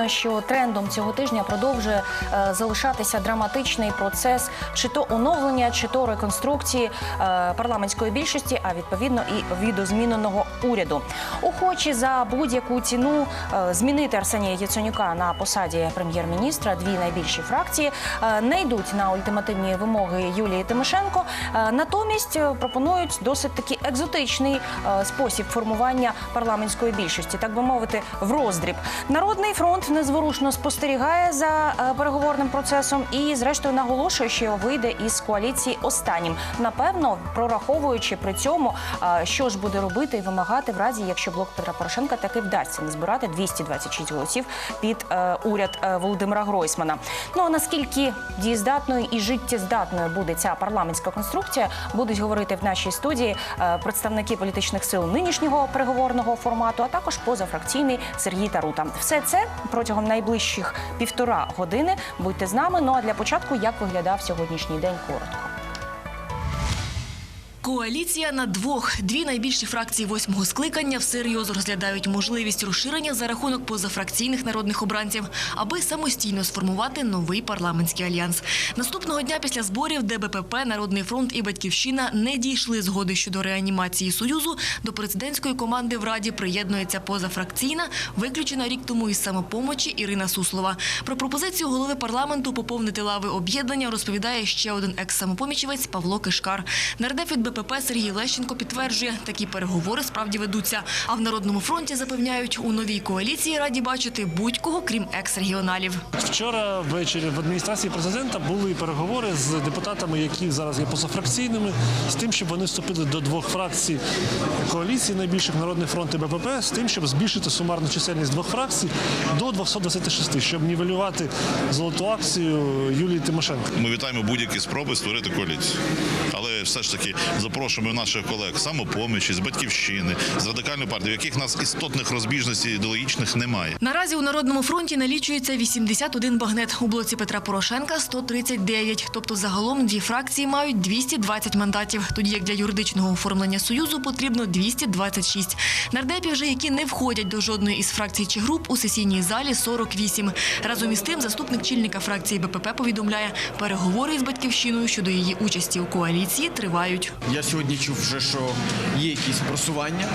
Звісно, що трендом цього тижня продовжує е, залишатися драматичний процес чи то оновлення, чи то реконструкції е, парламентської більшості, а відповідно і відозміненого уряду. Охочі за будь-яку ціну е, змінити Арсенія Яценюка на посаді прем'єр-міністра. Дві найбільші фракції не йдуть на ультимативні вимоги Юлії Тимошенко. Е, Натомість е, пропонують досить таки екзотичний спосіб формування парламентської більшості, так би мовити, в роздріб. Народний фронт незворушно спостерігає за переговорним процесом і, зрештою, наголошує, що вийде із коаліції останнім. Напевно, прораховуючи при цьому, що ж буде робити і вимагати в разі, якщо блок Петра Порошенка таки вдасться не збирати 226 голосів під е, уряд е, Володимира Гройсмана. Ну а наскільки дієздатною і життєздатною буде ця парламентська конструкція, будуть говорити в нашій студії е, представники політичних сил нинішнього переговорного формату, а також позафракційний Сергій Тарута. Все це протягом найближчих півтора години. Будьте з нами. Ну а для початку, як виглядав сьогоднішній день коротко. Коаліція на двох. Дві найбільші фракції восьмого скликання всерйоз розглядають можливість розширення за рахунок позафракційних народних обранців, аби самостійно сформувати новий парламентський альянс. Наступного дня після зборів ДБПП, Народний фронт і Батьківщина не дійшли згоди щодо реанімації союзу. До президентської команди в раді приєднується позафракційна, виключена рік тому із самопомочі Ірина Суслова. Про пропозицію голови парламенту поповнити лави об'єднання розповідає ще один екс-самопомічівець Павло Кишкар. Нардеп від БПП Сергій Лещенко підтверджує, такі переговори справді ведуться. А в Народному фронті запевняють, у новій коаліції раді бачити будь-кого, крім екс-регіоналів. Вчора ввечері в адміністрації президента були переговори з депутатами, які зараз є позафракційними, з тим, щоб вони вступили до двох фракцій коаліції найбільших Народний фронт і БПП, з тим, щоб збільшити сумарну чисельність двох фракцій до 226, щоб нівелювати золоту акцію Юлії Тимошенко. Ми вітаємо будь-які спроби створити коаліцію. Але все ж таки запрошуємо наших колег з самопомічі, з батьківщини, з радикальної партії, в яких нас істотних розбіжностей ідеологічних немає. Наразі у Народному фронті налічується 81 багнет. У блоці Петра Порошенка 139. Тобто загалом дві фракції мають 220 мандатів. Тоді як для юридичного оформлення союзу потрібно 226. Нардепів же, які не входять до жодної із фракцій чи груп, у сесійній залі 48. Разом із тим, заступник чільника фракції БПП повідомляє, переговори із батьківщиною щодо її участі у коаліції тривають. Я сьогодні чув вже, що є якісь просування,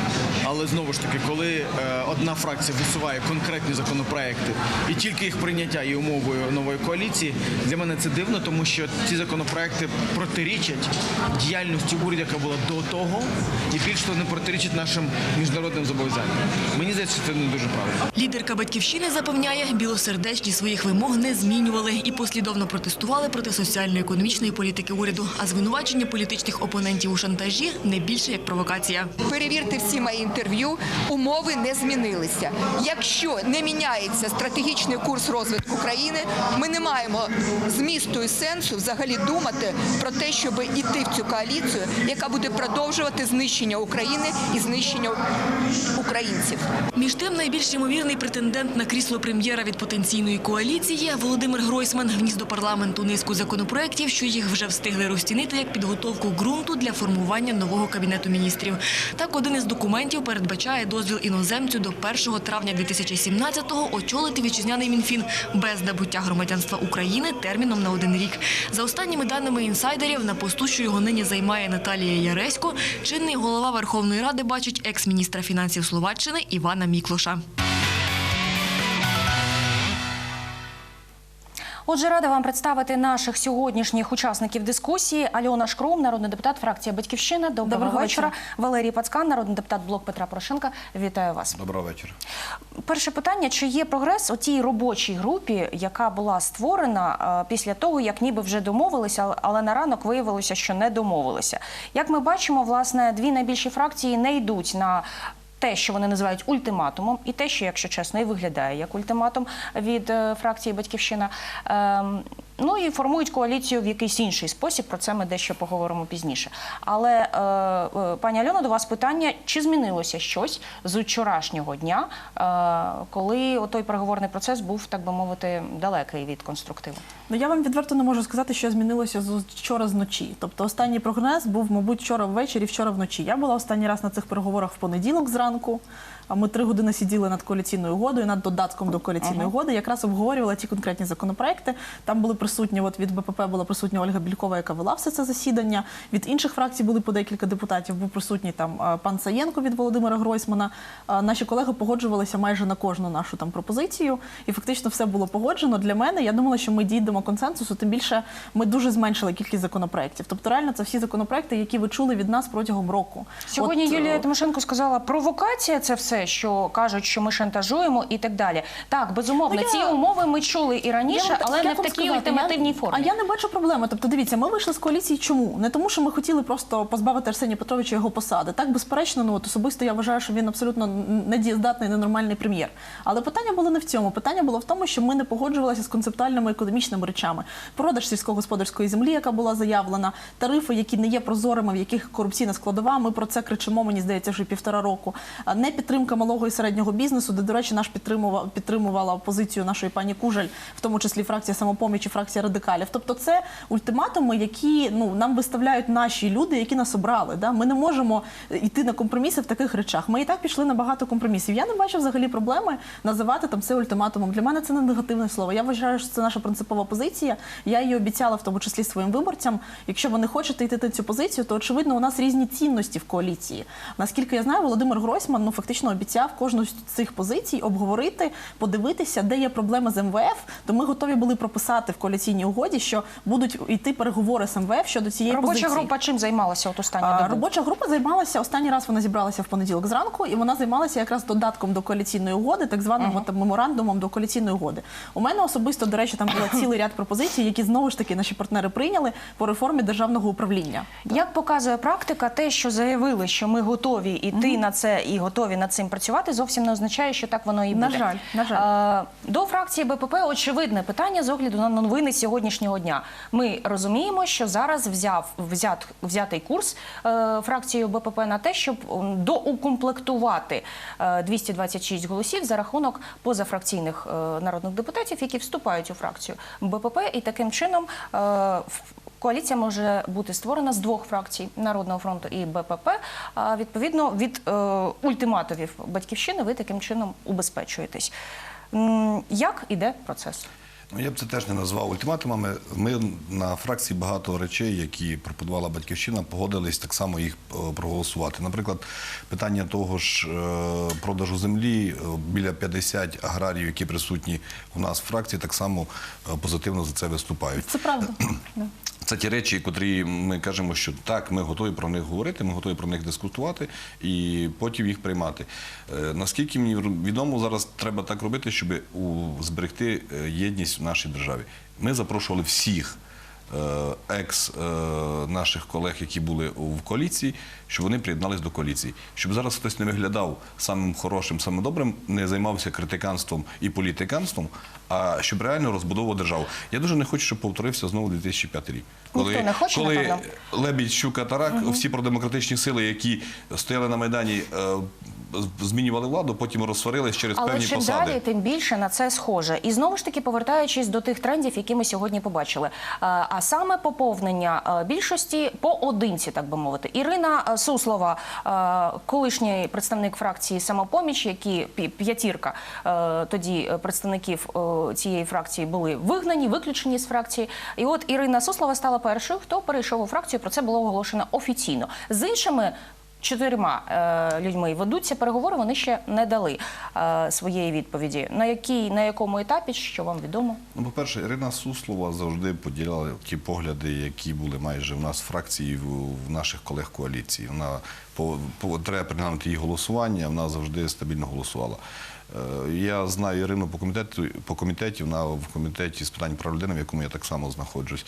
але знову ж таки, коли е, одна фракція висуває конкретні законопроекти і тільки їх прийняття є умовою нової коаліції, для мене це дивно, тому що ці законопроекти протирічать діяльності уряду, яка була до того, і більш того, не протирічать нашим міжнародним зобов'язанням. Мені здається, це не дуже правильно. Лідерка батьківщини запевняє, білосердечні своїх вимог не змінювали і послідовно протестували проти соціально-економічної політики уряду. А звинувачення політичних опонентів у шантажі не більше як провокація. Перевірте всі мої інтерв'ю. Умови не змінилися. Якщо не міняється стратегічний курс розвитку країни, ми не маємо змісту і сенсу взагалі думати про те, щоб іти в цю коаліцію, яка буде продовжувати знищення України і знищення українців. Між тим, найбільш ймовірний претендент на крісло прем'єра від потенційної коаліції Володимир Гройсман вніс до парламенту низку законопроєктів, що їх вже встигли розцінити як підготовку ґрунту для формування нового кабінету міністрів. Так, один із документів передбачає дозвіл іноземцю до 1 травня 2017-го очолити вітчизняний мінфін без набуття громадянства України терміном на один рік. За останніми даними інсайдерів, на посту, що його нині займає Наталія Яресько, чинний голова Верховної Ради бачить екс-міністра фінансів Словаччини Івана Міклоша. Отже, рада вам представити наших сьогоднішніх учасників дискусії. Альона Шкрум, народний депутат, фракція Батьківщина. Доброго, Доброго вечора. вечора. Валерій Пацкан, народний депутат блок Петра Порошенка. Вітаю вас. Доброго вечора. Перше питання: чи є прогрес у тій робочій групі, яка була створена е, після того, як ніби вже домовилися, але- але на ранок виявилося, що не домовилися? Як ми бачимо, власне, дві найбільші фракції не йдуть на. Те, що вони називають ультиматумом, і те, що, якщо чесно, і виглядає як ультиматум від е, фракції Батьківщина. Ем, ну і формують коаліцію в якийсь інший спосіб. Про це ми дещо поговоримо пізніше. Але е, е, пані Альона, до вас питання: чи змінилося щось з вчорашнього дня, коли той переговорний процес був, так би мовити, далекий від конструктиву? Ну я вам відверто не можу сказати, що змінилося з вчора зночі. Тобто останній прогноз був, мабуть, вчора ввечері, вчора вночі. Я була останній раз на цих переговорах в понеділок зранку. А Ми три години сиділи над коаліційною угодою, над додатком до коаліційної угоди. Якраз обговорювали ті конкретні законопроекти. Там були присутні. От від БПП була присутня Ольга Бількова, яка вела все це засідання. Від інших фракцій були по декілька депутатів. Був присутній там пан Саєнко від Володимира Гройсмана. Наші колеги погоджувалися майже на кожну нашу там пропозицію, і фактично все було погоджено. Для мене я думала, що ми дійдемо консенсусу. Тим більше ми дуже зменшили кількість законопроєктів. Тобто, реально, це всі законопроекти, які ви чули від нас протягом року. Сьогодні От, е, Юлія Тимошенко сказала, провокація це все, що кажуть, що ми шантажуємо і так далі. Так, безумовно, Ну, я- ці умови ми чули і раніше, так- але як не в такій сказати, ультимативній я, формі. А я не бачу проблеми. Тобто, дивіться, ми вийшли з коаліції. Чому? Не тому, що ми хотіли просто позбавити Арсенія Петровича його посади. Так, безперечно, ну от особисто я вважаю, що він абсолютно недієздатний, ненормальний прем'єр. Але питання було не в цьому. Питання було в тому, що ми не погоджувалися з концептуальними економічними речами. Продаж сільськогосподарської землі, яка була заявлена, тарифи, які не є прозорими, в яких корупційна складова. Ми про це кричимо. Мені здається, вже півтора року. Не підтримка малого і середнього бізнесу, де, до речі, наш підтримував підтримувала позицію нашої пані Кужель, в тому числі фракція самопоміч і фракція радикалів. Тобто, це ультиматуми, які ну нам виставляють наші люди, які нас обрали. Да? Ми не можемо йти на компроміси в таких речах. Ми і так пішли на багато компромісів. Я не бачу взагалі проблеми називати там це ультиматумом. Для мене це не негативне слово. Я вважаю, що це наша принципова позиція. Я її обіцяла в тому числі своїм виборцям. Якщо ви не хочете йти на цю позицію, то очевидно у нас різні цінності в коаліції. Наскільки я знаю, Володимир Гройсман ну фактично обіцяв кожну з цих позицій обговорити, подивитися, де є проблеми з МВФ. То ми готові були прописати в коаліційній угоді, що будуть йти переговори з МВФ щодо цієї Робоча позиції. група чим займалася от останню А, добу? Робоча група займалася останній раз. Вона зібралася в понеділок зранку, і вона займалася якраз додатком до коаліційної угоди, так званим от, меморандумом до коаліційної угоди. У мене особисто, до речі, там було цілий ряд пропозицій, які знову ж таки наші партнери прийняли по реформі державного управління. Як показує практика, те, що заявили, що ми готові йти на це і готові над цим працювати, зовсім не означає, що так воно і На жаль, на жаль. До фракції БПП очевидне питання з огляду на новини сьогоднішнього дня. Ми розуміємо, що зараз взяв взят взятий курс е, фракцією БПП на те, щоб доукомплектувати е, 226 голосів за рахунок позафракційних е, народних депутатів, які вступають у фракцію БПП, і таким чином е, Коаліція може бути створена з двох фракцій Народного фронту і БПП. Відповідно від е, ультиматовів батьківщини ви таким чином убезпечуєтесь. Як іде процес? Ну, я б це теж не назвав ультиматумами. Ми на фракції багато речей, які пропонувала батьківщина, погодились так само їх е, проголосувати. Наприклад, питання того ж е, продажу землі е, біля 50 аграрів, які присутні у нас в фракції, так само позитивно за це виступають. Це правда. Це ті речі, котрі ми кажемо, що так, ми готові про них говорити, ми готові про них дискутувати і потім їх приймати. Е, Наскільки мені відомо, зараз треба так робити, щоб зберегти е, єдність в нашій державі. Ми запрошували всіх екс е, наших колег, які були в коаліції, щоб вони приєднались до коаліції. Щоб зараз хтось не виглядав самим хорошим, самим добрим, не займався критиканством і політиканством, а щоб реально розбудовував державу. Я дуже не хочу, щоб повторився знову 2005 рік. Ніхто не хоче, коли. Лебідь, Щука, Тарак, всі продемократичні сили, які стояли на Майдані, е, змінювали владу, потім розсварились через Але певні чим посади. далі, тим більше на це схоже. І знову ж таки, повертаючись до тих трендів, які ми сьогодні побачили. А, саме поповнення більшості поодинці, так би мовити. Ірина Суслова, колишній представник фракції самопоміч, які п'ятірка тоді представників цієї фракції були вигнані, виключені з фракції. І от Ірина Суслова стала першою, хто перейшов у фракцію. Про це було оголошено офіційно. З іншими чотирма е, людьми ведуться переговори. Вони ще не дали е, своєї відповіді. На якій на якому етапі, що вам відомо? Ну, по-перше, Ірина Суслова завжди поділяла ті погляди, які були майже в нас фракції, в, наших колег коаліції. Вона по, по треба приглянути її голосування, вона завжди стабільно голосувала. Е, Я знаю Ірину по комітету по комітеті. Вона в комітеті з питань прав людини, в якому я так само знаходжусь.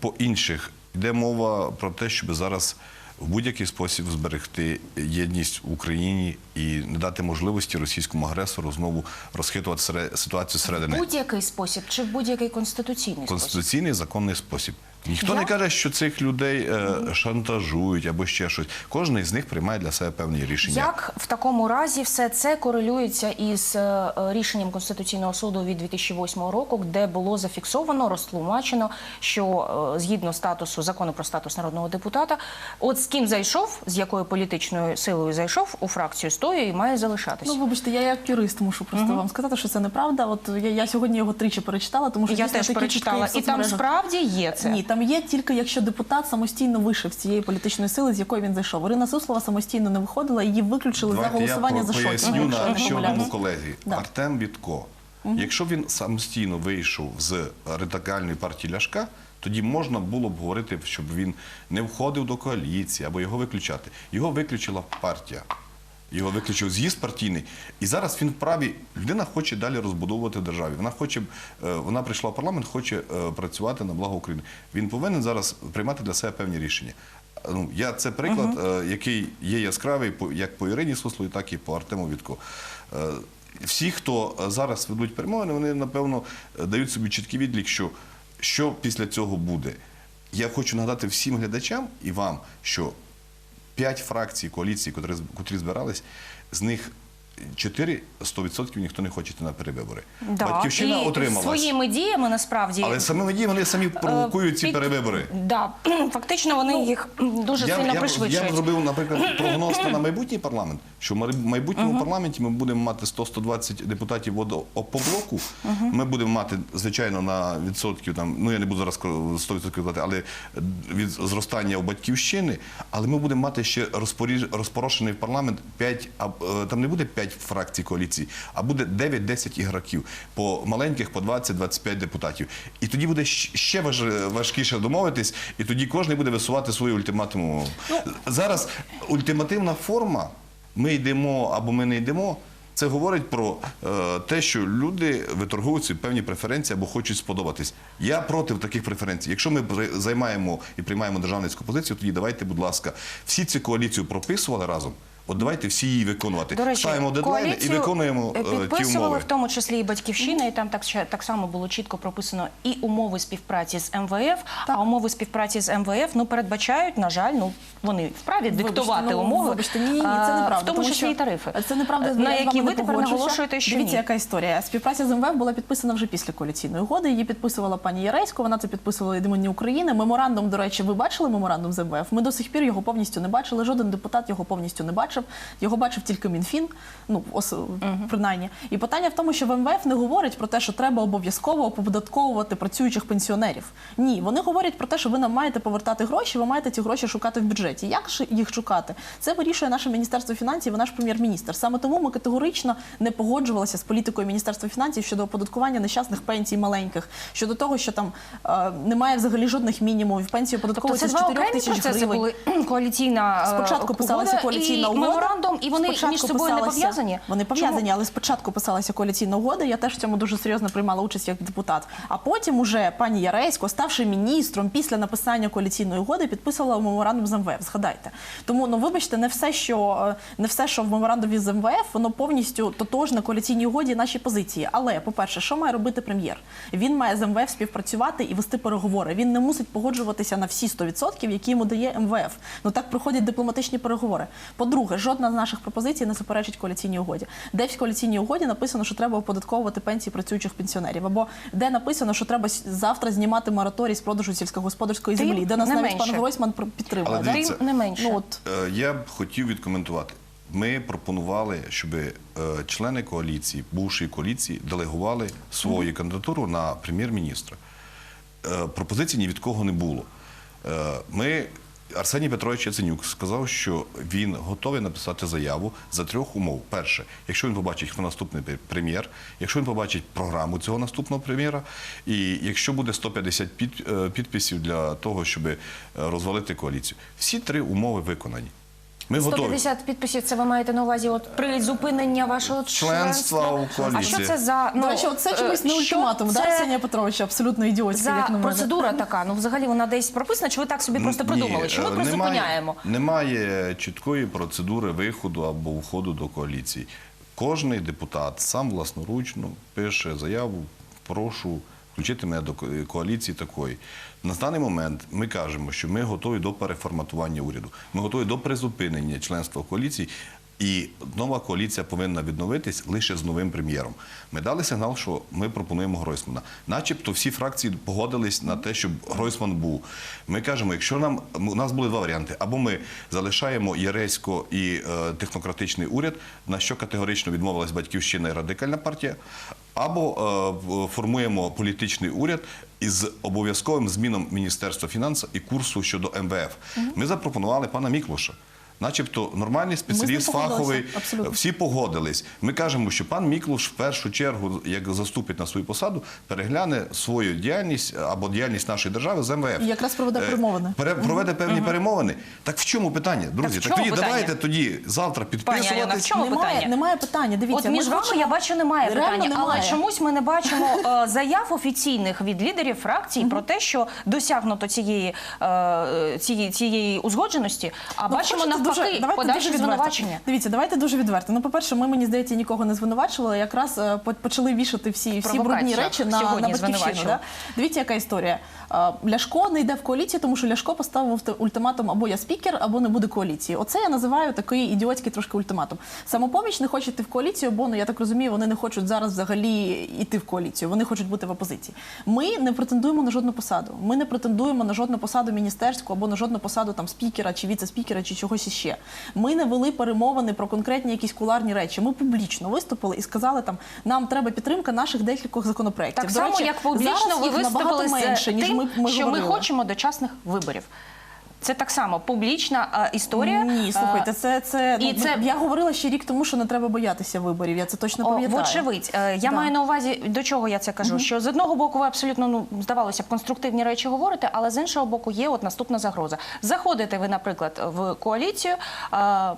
По інших йде мова про те, щоб зараз в будь-який спосіб зберегти єдність в Україні і не дати можливості російському агресору знову розхитувати ситуацію зсередини. Будь-який спосіб чи в будь-який конституційний спосіб? Конституційний законний спосіб. Ніхто Я- не каже, що цих людей е, шантажують або ще щось. Кожен із них приймає для себе певні рішення. Як в такому разі все це корелюється із е, рішенням Конституційного суду від 2008 року, де було зафіксовано, розтлумачено, що е, згідно статусу закону про статус народного депутата, от з ким зайшов, з якою політичною силою зайшов у фракцію, з тою і має залишатися. Ну, вибачте, я як юрист мушу просто вам сказати, що це неправда. От я, я сьогодні його тричі перечитала, тому що Я дійсно теж перечитала, і там справді є це. Ні, там є тільки якщо депутат самостійно вийшов з цієї політичної сили, з якої він зайшов. Ірина Суслова самостійно не виходила, її виключили за Давайте я голосування по- за Шокіна, поясню якщо я на не ще помиляюсь. одному колезі. Да. Артем Вітко. Якщо він самостійно вийшов з радикальної партії Ляшка, тоді можна було б говорити, щоб він не входив до коаліції або його виключати. Його виключила партія. Його виключив з'їзд партійний. І зараз він вправі. Людина хоче далі розбудовувати державі. Вона хоче, е, вона прийшла в парламент, хоче е, працювати на благо України. Він повинен зараз приймати для себе певні рішення. Ну, я це приклад, е, який є яскравий як по Ірині Суслові, так і по Артему Вітко. Е, Всі, хто е, зараз ведуть перемовини, вони напевно е, дають собі чіткий відлік, що, що після цього буде. Я хочу нагадати всім глядачам і вам, що п'ять фракцій коаліції, котрі, котрі збирались, з них чотири 100% ніхто не хоче йти на перевибори. Да. Батьківщина і отрималась. своїми діями насправді Але самими діями вони самі провокують ці під- перевибори. Да, фактично вони їх дуже Я, сильно я, пришвидшують. я б зробив, наприклад, прогноз на майбутній парламент, що в майбутньому парламенті ми будемо мати 100-120 депутатів по блоку. Ми будемо мати, звичайно, на відсотків, там, ну я не буду зараз 100% казати, але від зростання у батьківщини, але ми будемо мати ще розпоріж- розпорошений парламент 5, а, е, там не буде 5 фракцій коаліції, а буде 9-10 ігроків, по маленьких по 20-25 депутатів. І тоді буде ще важ- важкіше домовитись, і тоді кожен буде висувати свою ультиматуму. Зараз ультимативна форма, ми йдемо або ми не йдемо. Це говорить про е, те, що люди виторгують собі певні преференції або хочуть сподобатись. Я проти таких преференцій. Якщо ми займаємо і приймаємо державницьку позицію, тоді давайте, будь ласка, всі цю коаліцію прописували разом. От давайте всі її виконувати. До речі, Ставимо дедлайни і виконуємо е, е, ті підписували в тому числі і батьківщина, і там так ще так само було чітко прописано і умови співпраці з МВФ. А умови співпраці з МВФ ну передбачають, на жаль, ну вони вправі диктувати Вибачте, ну, умови. Вибачте, ні, ні, це неправда. в тому числі що і тарифи. Це неправда, на які ви тепер наголошуєте, що Дивіться, ні. яка історія. Співпраця з МВФ була підписана вже після коаліційної угоди. Її підписувала пані Яресько. Вона це підписувала імені України. Меморандум, до речі, ви бачили меморандум з МВФ? Ми до сих пір його повністю не бачили. Жоден депутат його повністю не бачив. Його бачив тільки Мінфін. Ну ос, принаймні. І питання в тому, що в МВФ не говорять про те, що треба обов'язково оподатковувати працюючих пенсіонерів. Ні, вони говорять про те, що ви нам маєте повертати гроші, ви маєте ці гроші шукати в бюджеті. Як ж їх шукати? Це вирішує наше міністерство фінансів і наш прем'єр-міністр. Саме тому ми категорично не погоджувалися з політикою міністерства фінансів щодо оподаткування нещасних пенсій маленьких, щодо того, що там е, немає взагалі жодних мінімумів. Пенсії Тобто оподатковуються це з два 4 тисяч гривень. були коаліційна е, Спочатку писалася коаліційна і угода. Меморандум, і вони між собою не пов'язані. Вони пов'язані, але спочатку писалася коаліційна угода. Я теж в цьому дуже серйозно приймала участь як депутат. А потім уже пані Яресько, ставши міністром після написання коаліційної угоди, підписувала меморандум з МВФ. Згадайте. Тому ну вибачте, не все, що е, не все, що в меморандумі з МВФ, воно повністю тотожне коаліційній угоді наші позиції. Але по-перше, що має робити прем'єр? Він має з МВФ співпрацювати і вести переговори. Він не мусить погоджуватися на всі 100%, які йому дає МВФ. Ну так проходять дипломатичні переговори. По-друге, жодна з наших пропозицій не суперечить коаліційній угоді. Де в коаліційній угоді написано, що треба оподатковувати пенсії працюючих пенсіонерів, або де написано, що треба завтра знімати мораторій з продажу сільськогосподарської Тим землі, де нас не навіть менше. пан Гройсман підтримує. Але Тим не менше. Ну, от, Е, Я б хотів відкоментувати. Ми пропонували, щоб е, члени коаліції, бувшої коаліції, делегували свою кандидатуру на прем'єр-міністра. Е, Пропозицій ні від кого не було. Е, Ми, Арсеній Петрович Яценюк сказав, що він готовий написати заяву за трьох умов. Перше, якщо він побачить, хто наступний прем'єр, якщо він побачить програму цього наступного прем'єра, і якщо буде 150 під- е, підписів для того, щоб е, розвалити коаліцію. Всі три умови виконані. Ми готові. 150 підписів, це ви маєте на увазі от призупинення вашого Членства у А що це за ну, До речі, це чомусь не е, що ультиматум, да, це Арсенія Петровича, абсолютно ідіотський, За як на мене. процедура така. Ну взагалі вона десь прописана, чи ви так собі просто Ні, придумали? Чи ми е, призупиняємо? Немає, немає чіткої процедури виходу або входу до коаліції. Кожний депутат сам власноручно пише заяву, прошу включити мене до коаліції такої. На даний момент ми кажемо, що ми готові до переформатування уряду. Ми готові до призупинення членства коаліції. І нова коаліція повинна відновитись лише з новим прем'єром. Ми дали сигнал, що ми пропонуємо Гройсмана. Начебто всі фракції погодились на те, щоб Гройсман був. Ми кажемо, якщо нам у нас були два варіанти: або ми залишаємо Єресько і е, технократичний уряд, на що категорично відмовилась батьківщина і радикальна партія, або е, формуємо політичний уряд із обов'язковим зміном Міністерства фінансів і курсу щодо МВФ. Ми запропонували пана Міклуша. Начебто нормальний спеціаліст, фаховий, абсолютно. всі погодились. Ми кажемо, що пан Міклуш в першу чергу, як заступить на свою посаду, перегляне свою діяльність або діяльність нашої держави з МВФ. І якраз проведе Е, перемовини. пере- Проведе певні перемовини. Так в чому питання, друзі? Так, тоді питання? давайте тоді завтра чому немає, питання? немає питання. Дивіться, От між вами я бачу, немає Реально питання, але чомусь ми не бачимо е, заяв офіційних від лідерів фракцій про те, що досягнуто цієї, е, цієї, цієї узгодженості, а Ну, бачимо хочете навпаки дуже- давайте дуже відверто. звинувачення. Дивіться, давайте дуже відверто. Ну, по-перше, ми мені здається нікого не звинувачували. Якраз е, почали вішати всі, всі брудні речі на, на батьківщину. Да? Дивіться, яка історія. Ляшко не йде в коаліцію, тому що Ляшко поставив ультиматум або я спікер, або не буде коаліції. Оце я називаю такий ідіотський трошки ультиматум. Самопоміч не хоче йти в коаліцію, бо ну я так розумію, вони не хочуть зараз взагалі йти в коаліцію. Вони хочуть бути в опозиції. Ми не претендуємо на жодну посаду. Ми не претендуємо на жодну посаду міністерську або на жодну посаду там спікера чи віце-спікера чи чогось іще. Ми не вели перемовини про конкретні якісь куларні речі. Ми публічно виступили і сказали там, нам треба підтримка наших декількох законопроєктів. Так До само, речі, як публічно ви виступили менше, ніж тим, ми, ми що ми хочемо дочасних виборів. Це так само публічна е, історія. Ні, слухайте, це, це, і ну, це- я говорила ще рік тому, що не треба боятися виборів. Я це точно пам'ятаю. Вочевидь, Е, я Да. маю на увазі, до чого я це кажу. Що з одного боку ви абсолютно ну здавалося б конструктивні речі говорите, але з іншого боку є от наступна загроза. Заходите ви, наприклад, в коаліцію. а,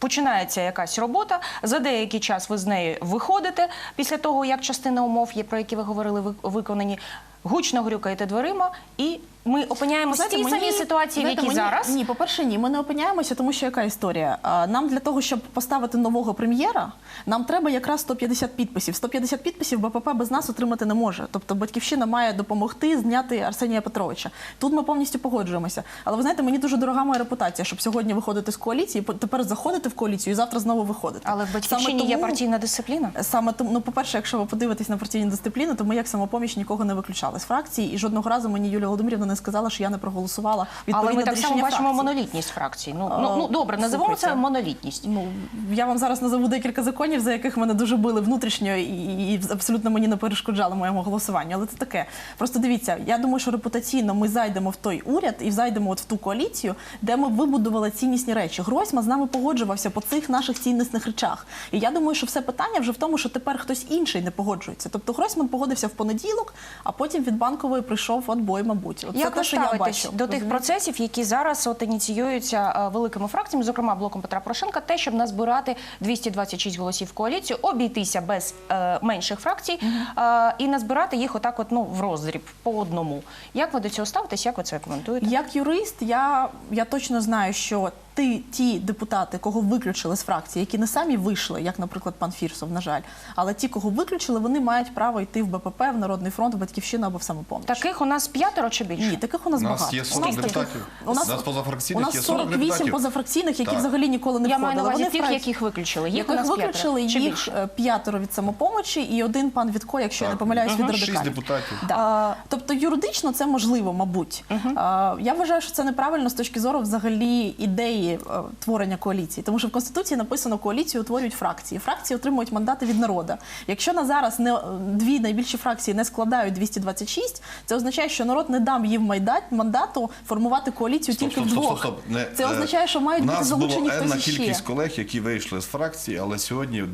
Починається якась робота. За деякий час ви з неї виходите після того, як частина умов є, про які ви говорили, ви- виконані. Гучно грюкаєте дверима, і ми опиняємося в тій мені- самій ситуації, знаєте, в якій мені- зараз. Ні, по-перше, ні. Ми не опиняємося, тому що яка історія? Нам для того, щоб поставити нового прем'єра, нам треба якраз 150 підписів. 150 підписів БПП без нас отримати не може. Тобто батьківщина має допомогти зняти Арсенія Петровича. Тут ми повністю погоджуємося. Але ви знаєте, мені дуже дорога моя репутація, щоб сьогодні виходити з коаліції, по- тепер заходити в коаліцію і завтра знову виходити. Але в батьківщині Саме є партійна дисципліна. Саме тому, ну, по-перше, якщо ви подивитесь на партійні дисципліни, то ми як самопоміч нікого не виключали з фракції, і жодного разу мені Юлія Володимирівна не сказала, що я не проголосувала відповідно Але ми так само бачимо фракції. монолітність фракцій. Ну, ну, ну добре, називаємо це монолітність. Ну я вам зараз назову декілька законів, за яких мене дуже били внутрішньо і, і абсолютно мені не перешкоджали моєму голосуванню. Але це таке. Просто дивіться, я думаю, що репутаційно ми зайдемо в той уряд і зайдемо от в ту коаліцію, де ми вибудували ціннісні речі. Гройсман з нами погоджувався по цих наших ціннісних речах. І я думаю, що все питання вже в тому, що тепер хтось інший не погоджується. Тобто Гройсман погодився в понеділок, а потім від банкової прийшов отбой, мабуть. От це Як те, ви що я бачу. до тих процесів, які зараз от ініціюються е, великими фракціями, зокрема блоком Петра Порошенка, те, щоб назбирати 226 голосів в коаліцію, обійтися без е, менших фракцій е, і назбирати їх отак, от ну в роздріб по одному. Як ви до цього ставитесь? Як ви це коментуєте? Як юрист, я, я точно знаю, що ти, ті депутати, кого виключили з фракції, які не самі вийшли, як, наприклад, пан Фірсов, на жаль, але ті, кого виключили, вони мають право йти в БПП, в Народний фронт, в Батьківщину або в самопоміч. Таких у нас п'ятеро чи більше? Ні, таких у нас У нас багато. є 40 таких- депутатів. У нас, У нас позафракційних у нас є 40 позафракційних, які Так. взагалі ніколи не Я входили. маю на увазі Вони тих, фракції- яких виключили. Їх яких виключили, п'ятеро їх е, п'ятеро від самопомочі і один пан Вітко, якщо я не Так. помиляюсь, від радикалів. Шість депутатів. Да. Тобто юридично це можливо, мабуть. А, Я вважаю, що це неправильно з точки зору взагалі ідеї е, творення коаліції, тому що в конституції написано, коаліцію утворюють фракції. Фракції отримують мандати від народу. Якщо на зараз не дві найбільші фракції не складають 226, це означає, що народ не дам їм майдат мандату формувати коаліцію Стоп, тільки стоп, стоп, вдвох. стоп, стоп. Не, Це е, означає, що мають бути залучені хтось іще. кількість колег, які вийшли з фракції, але сьогодні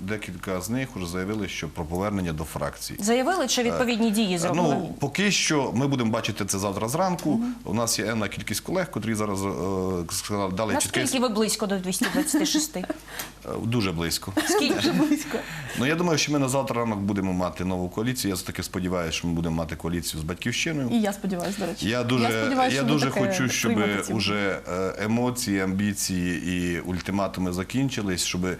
декілька з них вже заявили, що про повернення до фракції. Заявили чи відповідні дії зробили? Ну, поки що ми будемо бачити це завтра зранку. У нас є енна кількість колег, котрі зараз е, сказали, дали чіткий Наскільки ви близько до 226? Е, дуже близько. Скільки? Близько. Ну я думаю, що ми на завтра ранок будемо мати нову коаліцію. Я таки сподіваюся, що ми будемо мати коаліцію з батьківщиною. І я сподіваюся, до речі. Я дуже, я я дуже хочу, щоб уже е, емоції, амбіції і ультиматуми закінчились, щоб е,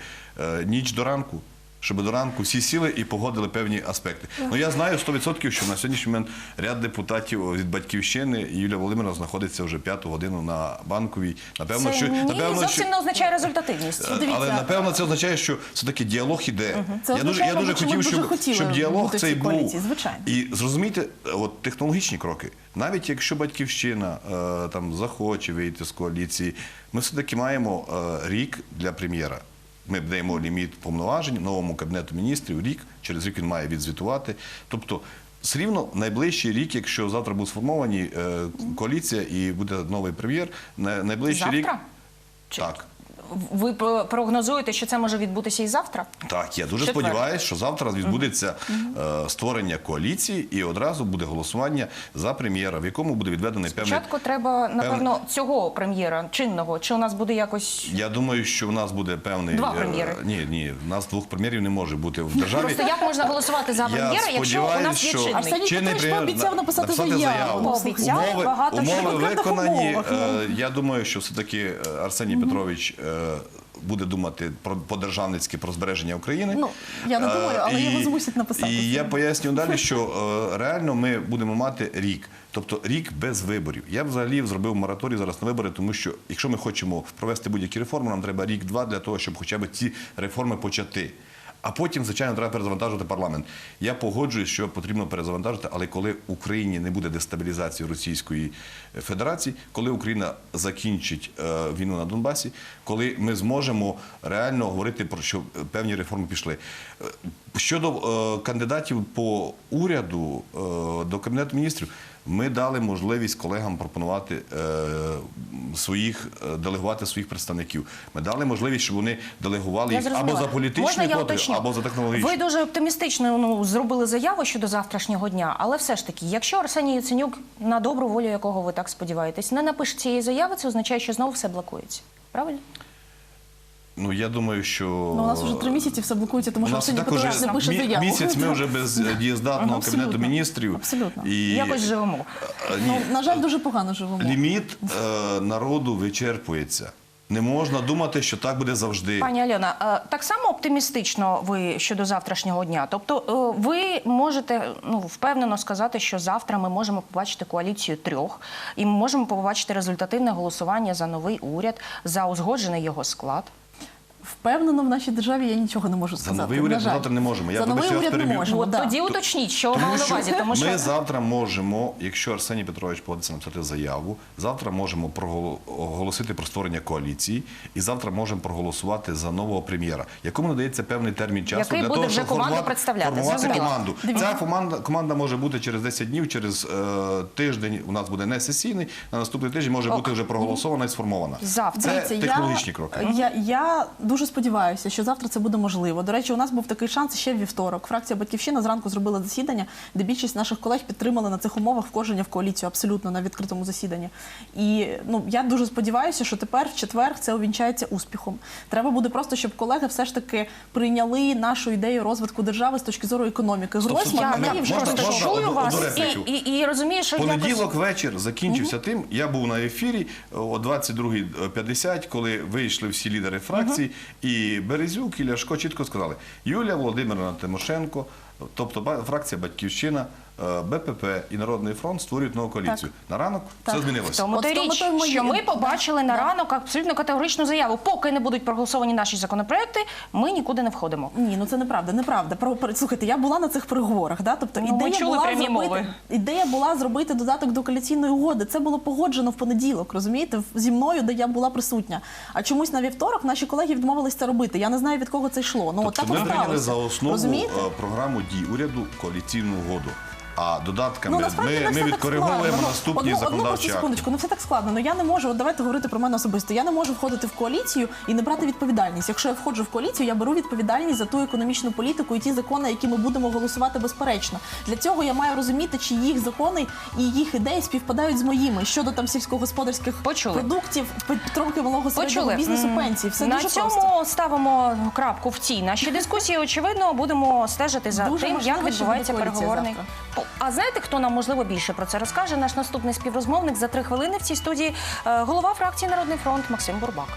ніч до ранку. Щоб до ранку всі сіли і погодили певні аспекти. Ну я знаю 100%, що на сьогоднішній момент ряд депутатів від батьківщини і Юлія Володимирівна знаходиться вже п'яту годину на банковій. Напевно, Це що ні, напевно, зовсім що не означає результативність. але напевно це означає, що все таки діалог іде. Це я дуже, я дуже що хотів, щоб, щоб діалог цей був. звичайно. І зрозумійте, от технологічні кроки. Навіть якщо батьківщина е, там захоче вийти з коаліції, ми все таки маємо е, рік для прем'єра. Ми даємо ліміт повноважень новому кабінету міністрів. Рік через рік він має відзвітувати. Тобто. Все рівно найближчий рік, якщо завтра буде сформовані е, коаліція і буде новий прем'єр, на- найближчий рік Завтра? Чи- так. Ви про- прогнозуєте, що це може відбутися і завтра? Так, я дуже Четвер. сподіваюся, що завтра відбудеться е, створення коаліції і одразу буде голосування за прем'єра, в якому буде відведений певний. Спочатку треба, напевно, цього прем'єра чинного. Чи у нас буде якось Я думаю, що в нас буде певний Два е, прем'єри. Ні, ні, в нас двох прем'єрів не може бути в державі. Просто як можна голосувати за прем'єра, якщо у нас є що- чинний? Арсеній Чинний Петрович прем'єр пообіцяв написати заяву. заяву. Пообіцяв, багато умови що. виконані. Умовах, ну. Е, Я думаю, що все-таки е, Арсеній Петрович е, буде думати про по-державницьки про збереження України. Ну, я не думаю, але і, його змусять написати І я поясню далі, що е, реально ми будемо мати рік. Тобто рік без виборів. Я взагалі зробив мораторій зараз на вибори, тому що якщо ми хочемо провести будь-які реформи, нам треба рік-два для того, щоб хоча б ці реформи почати. А потім, звичайно, треба перезавантажувати парламент. Я погоджуюсь, що потрібно перезавантажити, але коли в Україні не буде дестабілізації Російської Федерації, коли Україна закінчить е, війну на Донбасі, коли ми зможемо реально говорити про що е, певні реформи пішли. Е, Щодо е, кандидатів по уряду е, до кабінету міністрів, ми дали можливість колегам пропонувати е, своїх е, делегувати своїх представників. Ми дали можливість, щоб вони делегували їх або за проти, уточню? або за технологічний. Ви дуже оптимістично ну, зробили заяву щодо завтрашнього дня, але все ж таки, якщо Арсеній Яценюк, на добру волю якого ви так сподіваєтесь, не напише цієї заяви, це означає, що знову все блокується. Правильно? Ну я думаю, що Ну, у нас вже три місяці все блокується, тому що Арсеній Петрович не пише заяву. місяць. Ми вже без е, дієздатного Абсолютно. кабінету міністрів. Абсолютно. І Якось живемо. Е, ні. Ну, на жаль, дуже погано живемо. ліміт е, народу вичерпується. Не можна думати, що так буде завжди. Пані Альона, так само оптимістично ви щодо завтрашнього дня. Тобто, ви можете ну впевнено сказати, що завтра ми можемо побачити коаліцію трьох, і ми можемо побачити результативне голосування за новий уряд, за узгоджений його склад. Впевнено, в нашій державі я нічого не можу За сказати. новий на уряд жаль. завтра не можемо. Я За новий вибачте, я вас уряд не переб'ю. можемо. От да. тоді уточніть, що ви мали на увазі, тому що ми завтра можемо, якщо Арсеній Петрович погодиться написати заяву, завтра можемо прогол- оголосити про створення коаліції, і завтра можемо проголосувати за нового прем'єра, якому надається певний термін часу Який для буде того, вже щоб команду формувати, представляти, формувати зрозуміло. команду. Ця команда, команда може бути через 10 днів, через е, тиждень. У нас буде не сесійний. На наступний тиждень може бути вже проголосована і сформована. Завтра. Це Дивіться, технологічні я, кроки. Я, я дуже сподіваюся, що завтра це буде можливо. До речі, у нас був такий шанс ще в вівторок. Фракція Батьківщина зранку зробила засідання, де більшість наших колег підтримали на цих умовах входження в коаліцію абсолютно на відкритому засіданні. І ну я дуже сподіваюся, що тепер в четвер це увінчається успіхом. Треба буде просто, щоб колеги все ж таки прийняли нашу ідею розвитку держави з точки зору економіки. Гройсман Я, я вже можна- просто можна чую вас і, і, і розумію, що якось... Понеділок вечір закінчився тим. Я був на ефірі о 22.50, коли вийшли всі лідери фракцій, і Березюк і Ляшко чітко сказали: Юлія Володимирівна Тимошенко, тобто фракція Батьківщина, БПП і Народний фронт створюють нову коаліцію. На ранок Так. все змінилося. тому то й річ, що ми побачили на ранок абсолютно категоричну заяву. Поки не будуть проголосовані наші законопроекти, ми нікуди не входимо. Ні, ну це неправда, неправда. Про, про- слухайте, я була на цих переговорах, да? тобто Ну, ми ідея чули була зробити, мови. ідея була зробити додаток до коаліційної угоди. Це було погоджено в понеділок, розумієте, зі мною, де я була присутня. А чомусь на вівторок наші колеги відмовились це робити. Я не знаю від кого це йшло. Ну от Тобто так ми прийняли за основу розумієте? е, програму дій уряду коаліційну угоду. А додатками Ну, насправді не ми, все ми так відкориговуємо складно. Ну, наступні одну, одну законодавчі просто акти. секундочку, ну все так складно. Ну я не можу, от давайте говорити про мене особисто. Я не можу входити в коаліцію і не брати відповідальність. Якщо я входжу в коаліцію, я беру відповідальність за ту економічну політику і ті закони, які ми будемо голосувати безперечно. Для цього я маю розуміти, чи їх закони і їх ідеї співпадають з моїми щодо там сільськогосподарських Почули. продуктів, підтримки малого середнього Почули. бізнесу, М, пенсій. Все на дуже цьому просто. ставимо крапку в цій нашій дискусії. Очевидно, будемо стежити за Дуже тим, можливо, як що відбувається коаліція переговорний. завтра. А знаєте, хто нам можливо більше про це розкаже? Наш наступний співрозмовник за три хвилини в цій студії. е, Голова фракції Народний фронт Максим Бурбак.